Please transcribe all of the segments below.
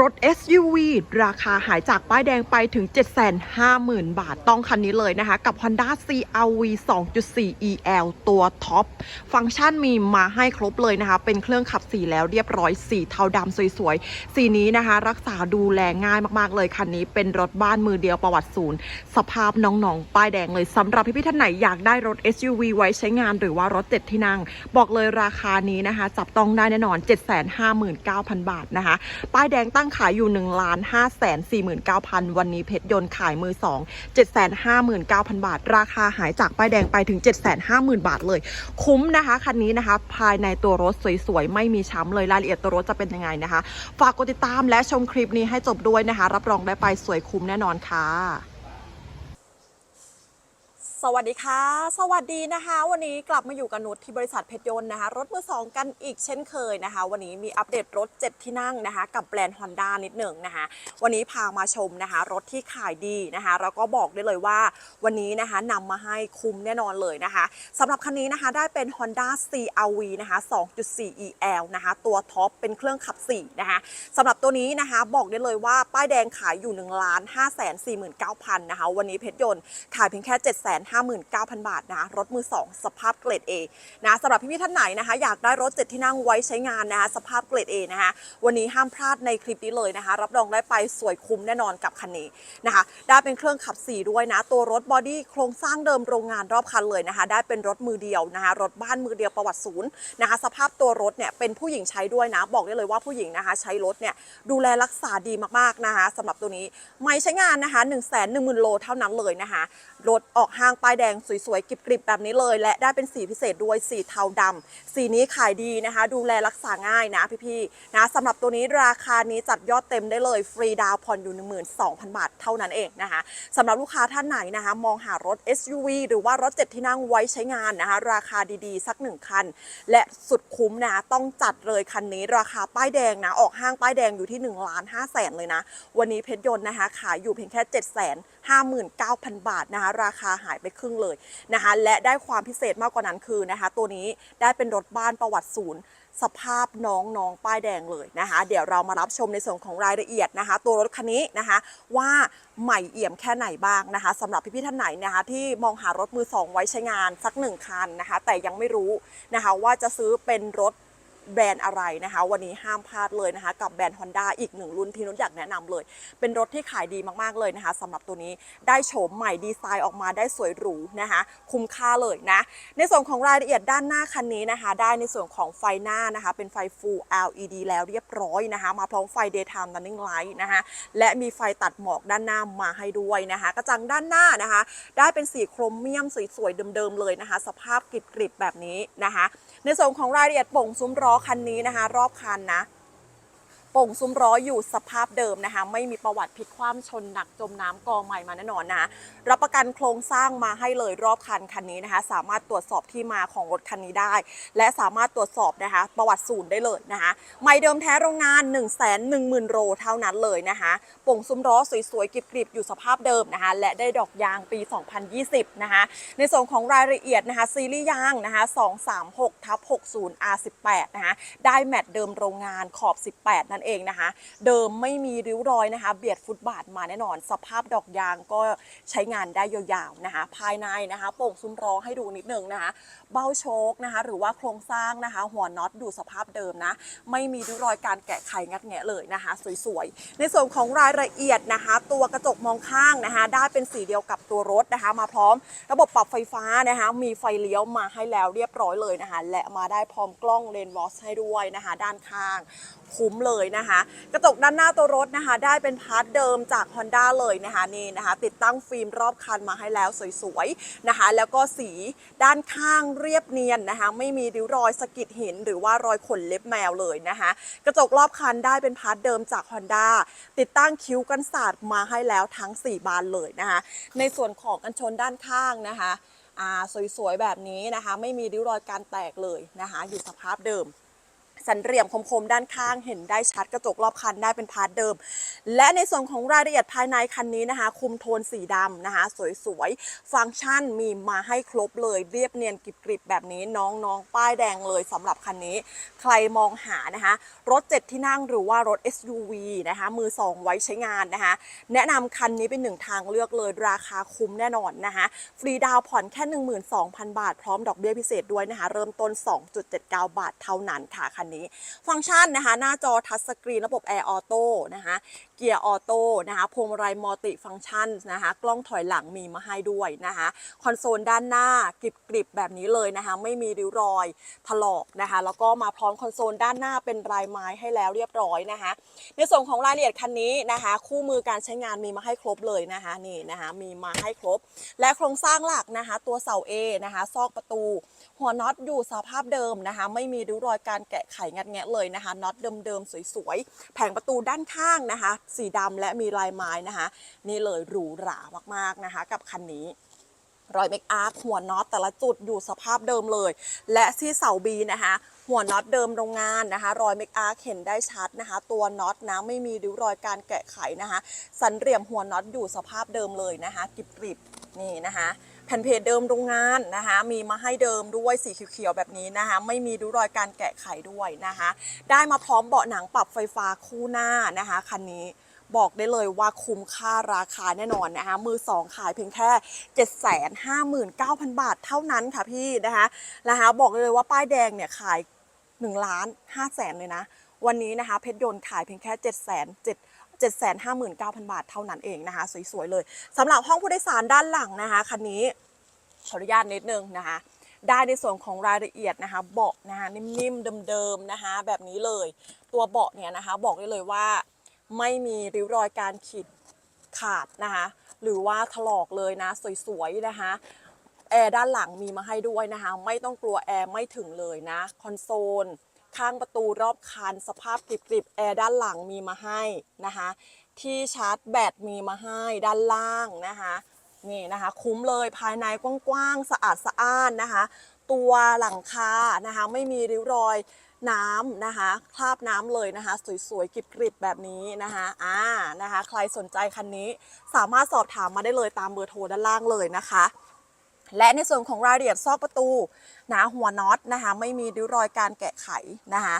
รถ SUV ราคาหายจากป้ายแดงไปถึง 750,000 บาทต้องคันนี้เลยนะคะ กับ Honda CRV 2.4 EL ตัวท็อป ฟังก์ชันมีมาให้ครบเลยนะคะ เป็นเครื่องขับสีแล้วเรียบร้อยสีเทาดำสวยๆ สีนี้นะคะ รักษาดูแลง่ายมากๆเลย คันนี้เป็นรถบ้านมือเดียวประวัติศูนย์ สภาพน้องๆ ป้ายแดงเลยสำหรับพี่ๆท่านไหนอยากได้รถ SUV ไว้ใช้งานหรือว่ารถเจ็ดที่นั่ง บอกเลยราคานี้นะคะ จับต้องได้แน่นอน 759,000 บาทนะคะ ป้ายแดงตั้งขายอยู่1 5 4 9 0 0 0วันนี้เพชรยนต์ขายมือ2 759,000บาท ราคาหายจากป้ายแดงไปถึง750,000บาทเลย คุ้มนะคะ คันนี้นะคะ ภายในตัวรถสวยๆ ไม่มีช้ำเลยรายละเอียดตัวรถจะเป็นยังไงนะคะ ฝากกดติดตามและชมคลิปนี้ให้จบด้วยนะคะ รับรองได้ไปสวยคุ้มแน่นอนค่ะ สวัสดีค่ะ สวัสดีนะคะ วันนี้กลับมาอยู่กับนุชที่บริษัทเพชรยนต์นะคะ รถมือสองกันอีกเช่นเคยนะคะ วันนี้มีอัปเดตรถ 7 ที่นั่งนะคะ กับแบรนด์ Honda นิดหนึ่งนะคะ วันนี้พามาชมนะคะ รถที่ขายดีนะคะ แล้วก็บอกได้เลยว่าวันนี้นะคะนำมาให้คุ้มแน่นอนเลยนะคะสำหรับคันนี้นะคะได้เป็น Honda CRV นะคะ 2.4 EL นะคะ ตัวท็อปเป็นเครื่องขับ4นะคะสำหรับตัวนี้นะคะบอกได้เลยว่าป้ายแดงขายอยู่1 5 4 9 0 0 0นะคะวันนี้เพชรยนต์ขายเพียงแค่759,000 บาทนะรถมือ 2 สภาพเกรด A นะสำหรับพี่ๆท่านไหนนะคะ อยากได้รถ7ที่นั่งไว้ใช้งานนะคะสภาพเกรด A นะคะวันนี้ห้ามพลาดในคลิปนี้เลยนะคะ รับรองได้ไปสวยคุ้มแน่นอนกับคันนี้นะคะได้เป็นเครื่องขับ4ด้วยนะตัวรถบอดี้โครงสร้างเดิมโรงงานรอบคันเลยนะคะ ได้เป็นรถมือเดียวนะคะรถบ้านมือเดียวประวัติศูนย์นะคะ สภาพตัวรถเนี่ยเป็นผู้หญิงใช้ด้วยนะบอกได้เลยว่าผู้หญิงนะคะ ใช้รถเนี่ยดูแลรักษาดีมากๆนะคะสำหรับตัวนี้ไม่ใช้งานนะคะ 1 1 0 0 0 0โลเท่านั้นเลยนะคะรถออกห้างป้ายแดงสวยๆกริบๆแบบนี้เลย และได้เป็นสีพิเศษด้วยสีเทาดำสีนี้ขายดีนะคะ ดูแลรักษาง่ายนะพี่ๆนะสำหรับตัวนี้ราคานี้จัดยอดเต็มได้เลย ฟรีดาวผ่อนอยู่ 12,000 บาทเท่านั้นเองนะคะสำหรับลูกค้าท่านไหนนะคะ มองหารถ SUV หรือว่ารถเจ็ดที่นั่งไว้ใช้งานนะคะ ราคาดีๆ สักหนึ่งคัน และสุดคุ้มนะต้องจัดเลยคันนี้ราคาป้ายแดงนะออกห้างป้ายแดงอยู่ที่1ล้าน5แสนเลยนะ วันนี้เพชรยนต์นะคะขายอยู่เพียงแค่7 5 9 0 0 0 บาทนะคะราคาหายไปครึ่งเลยนะคะและได้ความพิเศษมากกว่านั้นคือนะคะตัวนี้ได้เป็นรถบ้านประวัติศูนย์สภาพน้องน้องป้ายแดงเลยนะคะ เดี๋ยวเรามารับชมในส่วนของรายละเอียดนะคะ ตัวรถคันนี้นะคะว่าใหม่เอี่ยมแค่ไหนบ้างนะคะสำหรับพี่ๆท่านไหนนะคะที่มองหารถมือสองไว้ใช้งานสักหนึ่งคันนะคะ แต่ยังไม่รู้นะคะว่าจะซื้อเป็นรถ แบรนด์อะไรนะคะ วันนี้ห้ามพลาดเลยนะคะ กับแบรนด์ Honda อีกหนึ่งรุ่นที่นุชอยากแนะนำเลย เป็นรถที่ขายดีมากๆเลยนะคะสำหรับตัวนี้ได้โฉมใหม่ดีไซน์ออกมาได้สวยหรูนะคะ คุ้มค่าเลยนะ ในส่วนของรายละเอียดด้านหน้าคันนี้นะคะ ได้ในส่วนของไฟหน้านะคะ เป็นไฟ Full LED แล้วเรียบร้อยนะคะ มาพร้อมไฟ Daytime Running Light นะคะและมีไฟตัดหมอกด้านหน้ามาให้ด้วยนะคะ กระจังด้านหน้านะคะ ได้เป็นสีโครเมียมสวยๆเดิมๆเลยนะคะ สภาพกริบๆแบบนี้นะคะ ในส่วนของรายละเอียดป่งซุ้มล้อคันนี้นะคะ รอบคันนะ ป่งซุ้มล้ออยู่สภาพเดิมนะคะ ไม่มีประวัติพลิกคว่ำชนหนักจมน้ำกองใหม่มาแน่นอนนะรับประกันโครงสร้างมาให้เลยรอบคันคันนี้นะคะ สามารถตรวจสอบที่มาของรถคันนี้ได้ และสามารถตรวจสอบนะคะ ประวัติศูนย์ได้เลยนะคะไม่เดิมแท้โรงงาน 1 1 0 0 0 0โลเท่านั้นเลยนะคะป่งซุ้มล้อสวยๆกริบๆอยู่สภาพเดิมนะคะ และได้ดอกยางปี 2020 นะคะ ในส่วนของรายละเอียดนะคะซีรีส์ยางนะคะ236ทับ60 R18 นะคะได้แมตต์เดิมโรงงานขอบ 18 นั่นเองนะคะ เดิมไม่มีริ้วรอยนะคะ เบียดฟุตบาทมาแน่นอน สภาพดอกยางก็ใช้งานได้ยาวๆนะคะ ภายในนะคะโป่งซุ้มล้อให้ดูนิดนึงนะคะ เบ้าโชคนะคะ หรือว่าโครงสร้างนะคะ หัวน็อตดูสภาพเดิมนะ ไม่มีริ้วรอยการแกะไขงัดแงะเลยนะคะ สวยๆ ในส่วนของรายละเอียดนะคะ ตัวกระจกมองข้างนะคะ ได้เป็นสีเดียวกับตัวรถนะคะ มาพร้อม ระบบปรับไฟฟ้านะคะ มีไฟเลี้ยวมาให้แล้วเรียบร้อยเลยนะคะ และมาได้พร้อมกล้องเลนวอสให้ด้วยนะคะ ด้านข้างคุ้มเลยนะคะ กระจกด้านหน้าตัวรถนะคะ ได้เป็นพาร์ทเดิมจาก Honda เลยนะคะนี่นะคะ ติดตั้งฟิล์มรอบคันมาให้แล้วสวยๆนะคะ แล้วก็สีด้านข้างเรียบเนียนนะคะ ไม่มีริ้วรอยสะกิดหิน หรือว่ารอยขนเล็บแมวเลยนะคะ กระจกรอบคันได้เป็นพาร์ทเดิมจาก Honda ติดตั้งคิ้วกันศาสตร์มาให้แล้วทั้ง 4 บานเลยนะคะ ในส่วนของกันชนด้านข้างนะคะสวยๆแบบนี้นะคะ ไม่มีริ้วรอยการแตกเลยนะคะ อยู่สภาพเดิม สันเหลี่ยมคมๆด้านข้างเห็นได้ชัดกระจกรอบคันได้เป็นพาร์ทเดิม และในส่วนของรายละเอียดภายในคันนี้นะคะ คุมโทนสีดำนะคะ สวยๆ ฟังก์ชันมีมาให้ครบเลยเรียบเนียนกริบๆแบบนี้น้องๆ ป้ายแดงเลยสำหรับคันนี้ ใครมองหานะคะ รถ 7 ที่นั่งหรือว่ารถ SUV นะคะ มือ 2 ไว้ใช้งานนะคะ แนะนำคันนี้เป็นหนึ่งทางเลือกเลยราคาคุ้มแน่นอนนะคะ ฟรีดาวผ่อนแค่ 12,000 บาท พร้อมดอกเบี้ยพิเศษด้วยนะคะ เริ่มต้น 2.79 บาทเท่านั้นค่ะคันนี้ฟังก์ชันนะคะ หน้าจอทัชสกรีนระบบแอร์ออโต้นะคะเกียร์ออโต้นะคะพวงมาลัยมัลติฟังก์ชันนะคะกล้องถอยหลังมีมาให้ด้วยนะคะคอนโซลด้านหน้ากริบๆแบบนี้เลยนะคะไม่มีริ้วรอยถลอกนะคะแล้วก็มาพร้อมคอนโซลด้านหน้าเป็นลายไม้ให้แล้วเรียบร้อยนะคะ ในส่วนของรายละเอียดคันนี้นะคะ คู่มือการใช้งานมีมาให้ครบเลยนะคะนี่นะคะมีมาให้ครบ และโครงสร้างหลักนะคะ ตัวเสา A นะคะซอกประตู หัวน็อตอยู่สภาพเดิมนะคะ ไม่มีริ้วรอยการแกะไขงัดแงะเลยนะคะน็อตเดิมๆสวยๆแผงประตูด้านข้างนะคะ สีดำและมีลายไม้นะคะ นี่เลยหรูหรามากๆนะคะ กับคันนี้รอยเมคอาร์คหัวน็อตแต่ละจุดอยู่สภาพเดิมเลย และที่เสาบีนะคะหัวน็อตเดิมโรงงานนะคะ รอยเมคอาร์คเห็นได้ชัดนะคะ ตัวน็อตนะไม่มีริ้วรอยการแกะไขนะคะ สันเหลี่ยมหัวน็อตอยู่สภาพเดิมเลยนะคะกริบๆนี่นะคะ แผ่นเพจเดิมโรงงานนะคะ มีมาให้เดิมด้วยสีเขียวๆแบบนี้นะคะ ไม่มีริ้วรอยการแกะไขด้วยนะคะ ได้มาพร้อมเบาะหนังปรับไฟฟ้าคู่หน้านะคะคันนี้บอกได้เลยว่าคุ้มค่าราคาแน่นอนนะคะ มือสองขายเพียงแค่ 759,000 บาทเท่านั้นค่ะพี่นะคะนะคะบอกเลยว่าป้ายแดงเนี่ยขาย1ล้าน5แสนเลยนะ วันนี้นะคะเพชรยนต์ขายเพียงแค่ 7 7 7 759,000 บาทเท่านั้นเองนะคะ สวยๆเลยสำหรับห้องผู้โดยสารด้านหลังนะคะคันนี้ขออนุญาตนิดนึงนะคะ ได้ในส่วนของรายละเอียดนะคะ เบาะนะคะนิ่มๆเดิมๆนะคะ แบบนี้เลย ตัวเบาะเนี่ยนะคะ บอกได้เลยว่าไม่มีริ้วรอยการขีดขาดนะคะ หรือว่าถลอกเลยนะ สวยๆนะคะแอร์ด้านหลังมีมาให้ด้วยนะคะ ไม่ต้องกลัวแอร์ไม่ถึงเลยนะ คอนโซล ข้างประตูรอบคันสภาพกริบๆแอร์ด้านหลังมีมาให้นะคะ ที่ชาร์จแบตมีมาให้ด้านล่างนะคะนี่นะคะ คุ้มเลยภายในกว้างๆสะอาดสะอ้านนะคะ ตัวหลังคานะคะ ไม่มีริ้วรอยน้ำนะคะคราบน้ำเลยนะคะ สวยๆกริบๆแบบนี้นะคะอ่านะคะ ใครสนใจคันนี้สามารถสอบถามมาได้เลยตามเบอร์โทรด้านล่างเลยนะคะ และในส่วนของรายละเอียดซอกประตูนะหัวน็อตนะคะ ไม่มีริ้วรอยการแกะไขนะคะ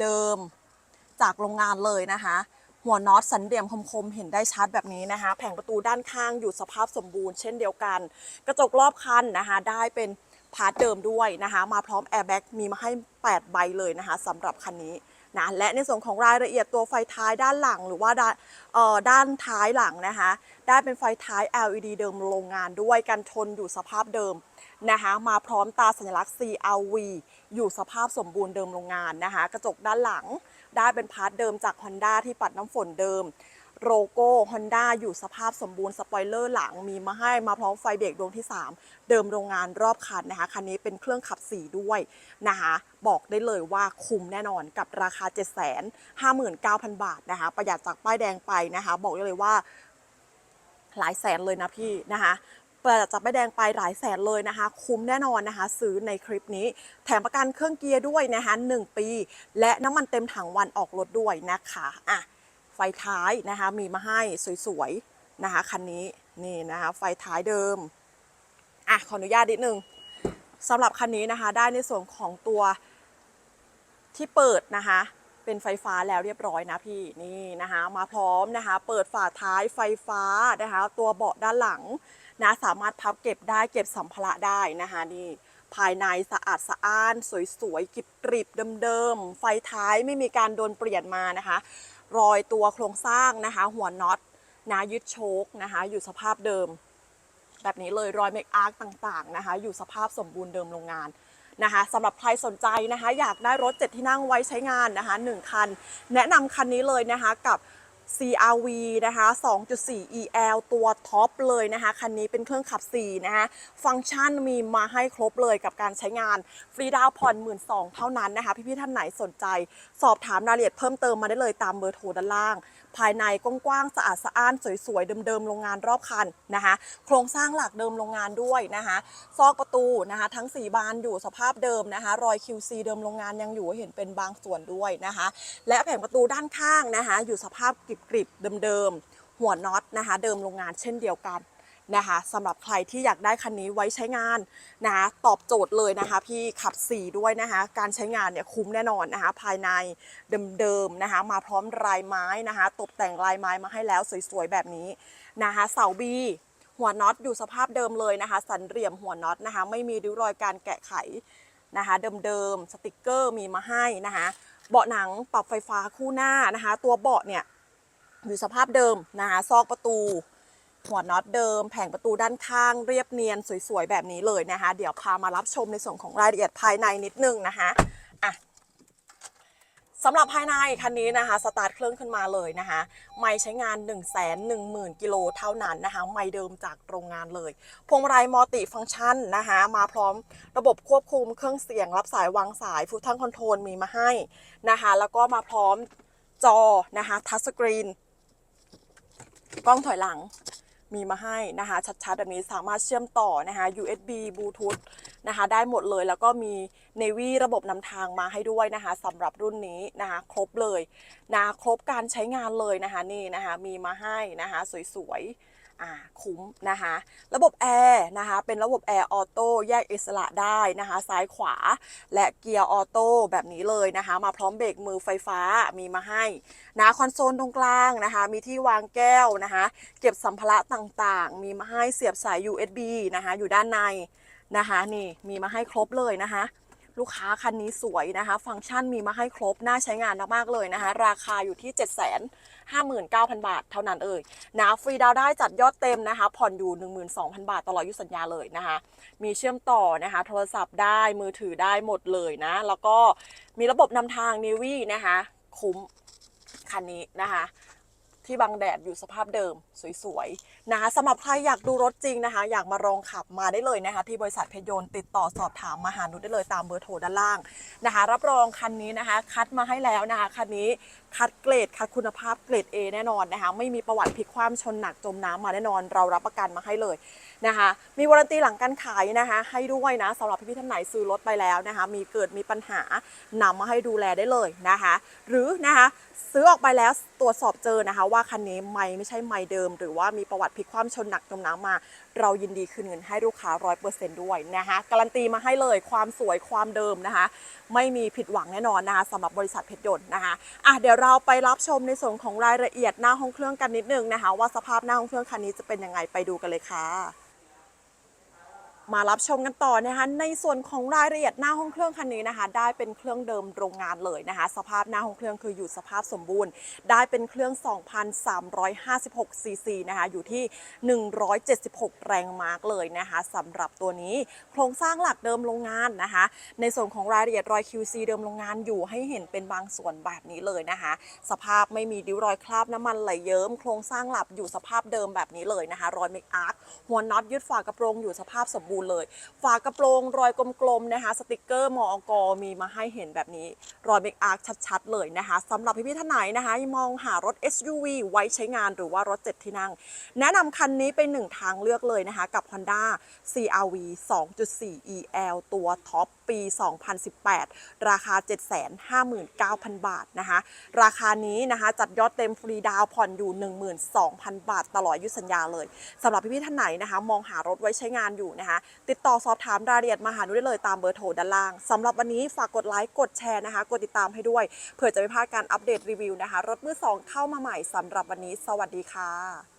เดิมๆจากโรงงานเลยนะคะ หัวน็อตสันเหลี่ยมคมๆเห็นได้ชัดแบบนี้นะคะ แผงประตูด้านข้างอยู่สภาพสมบูรณ์เช่นเดียวกัน กระจกรอบคันนะคะ ได้เป็นพาร์ทเดิมด้วยนะคะ มาพร้อมแอร์แบ็กมีมาให้ 8 ใบเลยนะคะสำหรับคันนี้ นะและในส่วนของรายละเอียดตัวไฟท้ายด้านหลัง หรือว่าด้านเอ่อด้านท้ายหลังนะคะได้เป็นไฟท้าย LED เดิมโรงงานด้วยกันชนอยู่สภาพเดิมนะคะมาพร้อมตาสัญลักษณ์ CRV อยู่สภาพสมบูรณ์เดิมโรงงานนะคะกระจกด้านหลังได้เป็นพาร์ทเดิมจาก Honda ที่ปัดน้ำฝนเดิม โลโก้ Honda อยู่สภาพสมบูรณ์สปอยเลอร์หลังมีมาให้มาพร้อมไฟเบรกดวงที่ 3 เดิมโรงงานรอบคันนะคะ คันนี้เป็นเครื่องขับ 4 ด้วยนะคะ บอกได้เลยว่าคุ้มแน่นอนกับราคา 759,000 บาทนะคะ ประหยัดจากป้ายแดงไปนะคะ บอกได้เลยว่าหลายแสนเลยนะพี่นะคะเปิดจับใบแดงไปหลายแสนเลยนะคะ คุ้มแน่นอนนะคะ ซื้อในคลิปนี้ แถมประกันเครื่องเกียร์ด้วยนะคะ1ปี และน้ำมันเต็มถังวันออกรถด้วยนะคะอะ ไฟท้ายนะคะมีมาให้สวยๆนะคะคันนี้นี่นะคะไฟท้ายเดิมอะขออนุญาตนิดนึงสำหรับคันนี้นะคะได้ในส่วนของตัวที่เปิดนะคะเป็นไฟฟ้าแล้วเรียบร้อยนะพี่นี่นะคะมาพร้อมนะคะ เปิดฝาท้ายไฟฟ้านะคะ ตัวเบาะด้านหลังนะสามารถพับเก็บได้เก็บสัมภาระได้นะคะนี่ภายในสะอาดสะอ้าน สวยๆกริบกริบๆเดิมๆไฟท้ายไม่มีการโดนเปลี่ยนมานะคะ รอยตัวโครงสร้างนะคะ หัวน็อตนะยึดโชคนะคะ อยู่สภาพเดิม แบบนี้เลยรอยเมคอาร์ต่างๆนะคะ อยู่สภาพสมบูรณ์เดิมโรงงานนะคะสำหรับใครสนใจนะคะ อยากได้รถเจ็ดที่นั่งไว้ใช้งานนะคะหนึ่งคัน แนะนำคันนี้เลยนะคะกับ CRV นะคะ 2.4 EL ตัวท็อปเลยนะคะ คันนี้เป็นเครื่องขับ 4 นะคะ ฟังก์ชันมีมาให้ครบเลยกับการใช้งาน ฟรีดาวน์ผ่อน 1 2ื่นเท่านั้นนะคะ พี่ๆ ท่านไหนสนใจ สอบถามรายละเอียดเพิ่มเติมมาได้เลยตามเบอร์โทรด้านล่าง ภายในกว้างๆ สะอาดสะอ้าน สวยๆ เดิมๆ โรงงานรอบคันนะคะ โครงสร้างหลักเดิมโรงงานด้วยนะคะ ซอกประตูนะคะ ทั้ง 4 บานอยู่สภาพเดิมนะคะ รอย QC เดิมโรงงานยังอยู่เห็นเป็นบางส่วนด้วยนะคะ และแผงประตูด้านข้างนะคะ อยู่สภาพกกริบๆเดิมๆหัวน็อตนะคะ เดิมโรงงานเช่นเดียวกันนะคะสำหรับใครที่อยากได้คันนี้ไว้ใช้งานนะคะตอบโจทย์เลยนะคะพี่ขับ4ด้วยนะคะการใช้งานเนี่ยคุ้มแน่นอนนะคะภายในเดิมๆนะคะมาพร้อมลายไม้นะคะตกแต่งลายไม้มาให้แล้วสวยๆแบบนี้นะคะเสาบีหัวน็อตอยู่สภาพเดิมเลยนะคะ สันเหลี่ยมหัวน็อตนะคะไม่มีริ้วรอยการแกะไขนะคะเดิมๆสติกเกอร์มีมาให้นะคะเบาะหนังปรับไฟฟ้าคู่หน้านะคะ ตัวเบาะเนี่ย อยู่สภาพเดิมนะคะซอกประตู หัวน็อตเดิม แผงประตูด้านข้างเรียบเนียนสวยๆแบบนี้เลยนะคะ เดี๋ยวพามารับชมในส่วนของรายละเอียดภายในนิดนึงนะคะอะสำหรับภายในคันนี้นะคะสตาร์ทเครื่องขึ้นมาเลยนะคะไม่ใช้งาน 1 1 0 0 0 0กิโลเท่านั้นนะคะไม่เดิมจากโรงงานเลยพวงมาลัยมัลติฟังก์ชันนะคะมาพร้อมระบบควบคุมเครื่องเสียง รับสายวางสายฟูทั้งคอนโทรลมีมาให้นะคะแล้วก็มาพร้อมจอนะคะทัชสกรีน กล้องถอยหลังมีมาให้นะคะชัดๆแบบนี้สามารถเชื่อมต่อนะคะ USB Bluetooth นะคะได้หมดเลยแล้วก็มี Navy ระบบนำทางมาให้ด้วยนะคะสำหรับรุ่นนี้นะคะครบเลยนะครบการใช้งานเลยนะคะนี่นะคะมีมาให้นะคะสวยๆ อ่าคุ้มนะคะ ระบบแอร์นะคะ เป็นระบบแอร์ออโต้แยกอิสระได้นะคะ ซ้ายขวาและเกียร์ออโต้แบบนี้เลยนะคะ มาพร้อมเบรกมือไฟฟ้ามีมาให้นะคอนโซลตรงกลางนะคะ มีที่วางแก้วนะคะ เก็บสัมภาระต่างๆ มีมาให้เสียบสาย USB นะคะ อยู่ด้านในนะคะ นี่มีมาให้ครบเลยนะคะ ลูกค้าคันนี้สวยนะคะ ฟังก์ชันมีมาให้ครบ น่าใช้งานมากๆเลยนะคะ ราคาอยู่ที่ 7 5 9 0 0 0 บาท เท่านั้นเอ่ยนะฟรีดาวได้จัดยอดเต็มนะคะ ผ่อนอยู่ 12,000 บาทตลอดอายุสัญญาเลยนะคะ มีเชื่อมต่อนะคะ โทรศัพท์ได้มือถือได้หมดเลยนะ แล้วก็มีระบบนำทางนิวี่นะคะ คุ้มคันนี้นะคะ ที่บังแดดอยู่สภาพเดิมสวยๆนะคะสำหรับใครอยากดูรถจริงนะคะ อยากมาลองขับมาได้เลยนะคะ ที่บริษัทเพชรยนต์ติดต่อสอบถามมาหานุได้เลยตามเบอร์โทรด้านล่างนะคะ รับรองคันนี้นะคะ คัดมาให้แล้วนะคะคันนี้ คัดเกรดคัดคุณภาพเกรด A แน่นอนนะคะ ไม่มีประวัติพลิกคว่ำชนหนักจมน้ำมาแน่นอน เรารับประกันมาให้เลยนะคะ มีวารันตีหลังการขายนะคะ ให้ด้วยนะสำหรับพี่ๆท่านไหนซื้อรถไปแล้วนะคะ มีเกิดมีปัญหานำมาให้ดูแลได้เลยนะคะ หรือนะคะซื้อออกไปแล้วตรวจสอบเจอนะคะ ว่าคันนี้ไม่ไม่ใช่ไม่เดิม หรือว่ามีประวัติพลิกคว่ำชนหนักจมน้ำมา เรายินดีคืนเงินให้ลูกค้าร้อยเปอร์เซนต์ด้วยนะคะการันตีมาให้เลยความสวยความเดิมนะคะ ไม่มีผิดหวังแน่นอนนะคะสำหรับบริษัทเพชรยนต์นะคะอะเดี๋ยวเราไปรับชมในส่วนของรายละเอียดหน้าห้องเครื่องกันนิดนึงนะคะ ว่าสภาพหน้าห้องเครื่องคันนี้จะเป็นยังไงไปดูกันเลยค่ะ มารับชมกันต่อนะคะในส่วนของรายละเอียดหน้าห้องเครื่องคันนี้นะคะ ได้เป็นเครื่องเดิมโรงงานเลยนะคะ สภาพหน้าห้องเครื่องคืออยู่สภาพสมบูรณ์ ได้เป็นเครื่อง 2,356 ซีซีนะคะอยู่ที่ 176 แรงม้าร์กเลยนะคะสำหรับตัวนี้โครงสร้างหลักเดิมโรงงานนะคะ ในส่วนของรายละเอียดรอย QC เดิมโรงงานอยู่ให้เห็นเป็นบางส่วนแบบนี้เลยนะคะ สภาพไม่มีริ้วรอยคราบน้ำมันไหลเยิ้มโครงสร้างหลับอยู่สภาพเดิมแบบนี้เลยนะคะ รอยเมคอาร์คหัวน็อตยึดฝากระโปรงอยู่สภาพสมบูรณ์เลย ฝากระโปรงรอยกลมๆนะคะ สติกเกอร์มอกมีมาให้เห็นแบบนี้ รอยเมคอาร์คชัดๆ เลยนะคะสำหรับพี่ๆท่านไหนนะคะ มองหารถ SUV ไว้ใช้งานหรือว่ารถ 7 ที่นั่ง แนะนำคันนี้เป็นหนึ่งทางเลือกเลยนะคะ กับ Honda CRV 2.4 EL ตัวท็อปปี 2018 ราคา 759,000 บาทนะคะ ราคานี้นะคะจัดยอดเต็มฟรีดาวผ่อนอยู่ 12,000 บาท ตลอดอายุสัญญาเลยสำหรับพี่ๆท่านไหนนะคะ มองหารถไว้ใช้งานอยู่นะคะติดต่อสอบถามรายละเอียดมาหาหนูได้เลยตามเบอร์โทรด้านล่างสำหรับวันนี้ฝากกดไลค์กดแชร์นะคะ กดติดตามให้ด้วยเผื่อจะไม่พลาดการอัปเดตรีวิวนะคะ รถมือสองเข้ามาใหม่สำหรับวันนี้ สวัสดีค่ะ